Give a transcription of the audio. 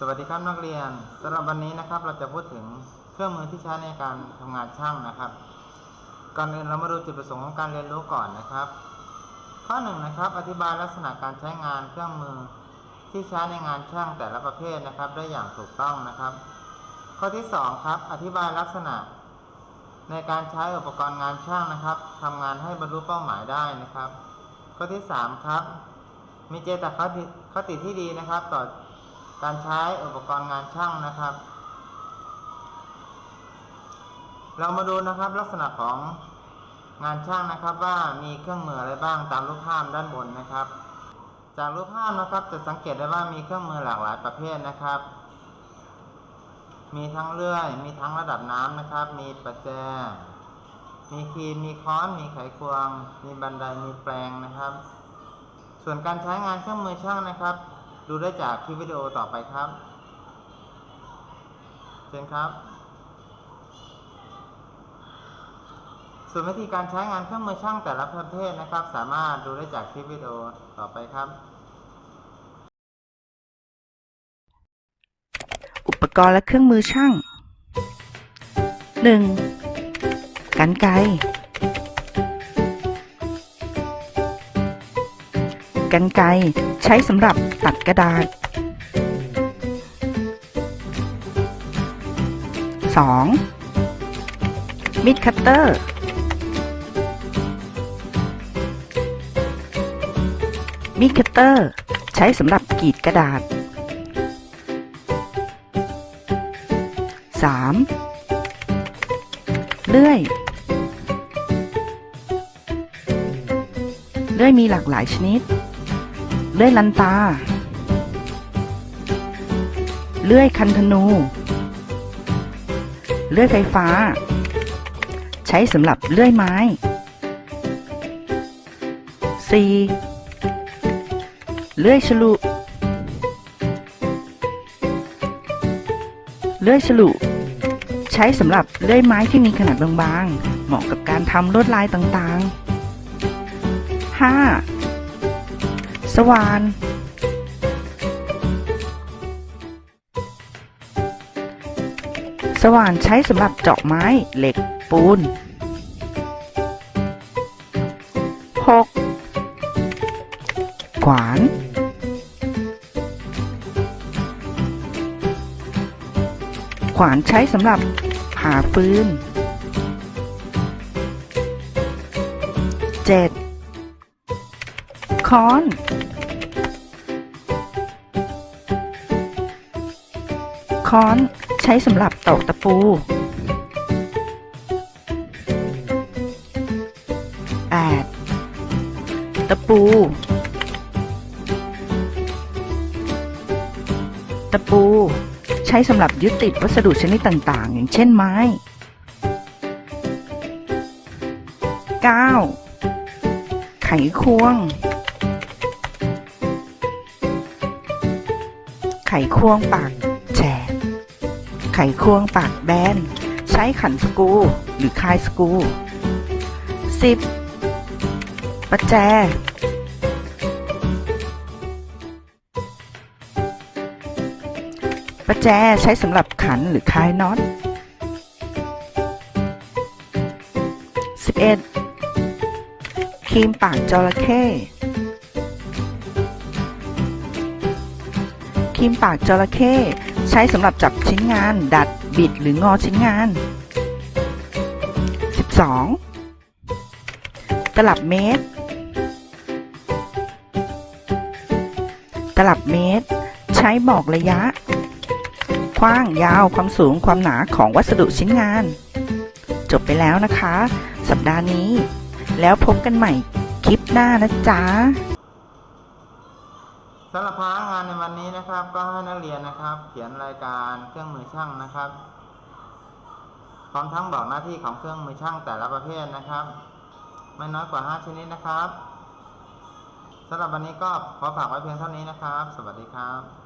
สวัสดีครับนักเรียนสำหรับวันนี้นะครับ เราจะพูดถึงเครื่องมือที่ใช้ในการทำงานช่างนะครับ ก่อนอื่นเรามาดูจุดประสงค์ของการเรียนรู้ก่อนนะครับ ข้อหนึ่งนะครับ อธิบายลักษณะการใช้งานเครื่องมือที่ใช้ในงานช่างแต่ละประเภทนะครับ ได้อย่างถูกต้องนะครับ ข้อที่สองครับ อธิบายลักษณะ ในการใช้อุปกรณ์งานช่างนะครับทำงานให้บรรลุเป้าหมายได้นะครับ ข้อที่สามครับ มีเจตคติคติที่ดีนะครับ ต่อ การใช้อุปกรณ์งานช่างนะครับ เรามาดูนะครับลักษณะของงานช่างนะครับว่ามีเครื่องมืออะไรบ้างตามรูปภาพด้านบนนะครับ จากรูปภาพนะครับจะสังเกตได้ว่ามีเครื่องมือหลากหลายประเภทนะครับ มีทั้งเลื่อย มีทั้งระดับน้ำนะครับ มีประแจ มีครีมมีค้อน มีไขควง มีบันไดมีแปลงนะครับ ส่วนการใช้งานเครื่องมือช่างนะครับ ดูได้จากคลิปวิดีโอต่อไปครับเชิญครับ ส่วนวิธีการใช้งานเครื่องมือช่างแต่ละประเภทนะครับ สามารถดูได้จากคลิปวิดีโอต่อไปครับ อุปกรณ์และเครื่องมือช่าง 1. กันไกร กันไกรใช้สำหรับตัดกระดาษ 2. มีดคัตเตอร์ มีดคัตเตอร์ ใช้สำหรับกรีดกระดาษ 3. เลื่อยเลื่อยมีหลากหลายชนิด เลื่อยลันตา เลื่อยคันธนู เลื่อยไฟฟ้า ใช้สำหรับเลื่อยไม้ 4. เลื่อยฉลุ เลื่อยฉลุใช้สำหรับเลื่อยไม้ที่มีขนาดบางๆ เหมาะกับการทำลวดลายต่างๆ 5. สว่าน สว่านใช้สำหรับเจาะไม้เหล็กปูน 6. ขวาน ขวานใช้สำหรับผ่าฟืน 7. ค้อน ค้อนใช้สำหรับตอกตะปู 8. ตะปู ตะปูใช้สำหรับยึดติดวัสดุชนิดต่างๆ อย่างเช่นไม้ 9. ไขควง ขควงปากแฉกไขควงปากแบน ใช้ขันสกรูหรือคายสกรู 10. ประแจ ประแจใช้สำหรับขันหรือคายน็อต 11. ครีมปากจระเข้ มปากจระเข้ใช้สำหรับจับชิ้นงาน ดัดบิดหรืองอชิ้นงาน 12. ตลับเมตร ตลับเมตร ใช้บอกระยะ กว้างยาวความสูงความหนาของวัสดุชิ้นงาน จบไปแล้วนะคะ สัปดาห์นี้ แล้วพบกันใหม่คลิปหน้านะจ๊ะ สำหรับพนักงานในวันนี้นะครับ ก็ให้นักเรียนนะครับ เขียนรายการเครื่องมือช่างนะครับพร้อมทั้งบอกหน้าที่ของเครื่องมือช่างแต่ละประเภทนะครับ ไม่น้อยกว่า 5 ชนิดนะครับสำหรับวันนี้ก็ขอฝากไว้เพียงเท่านี้นะครับ สวัสดีครับ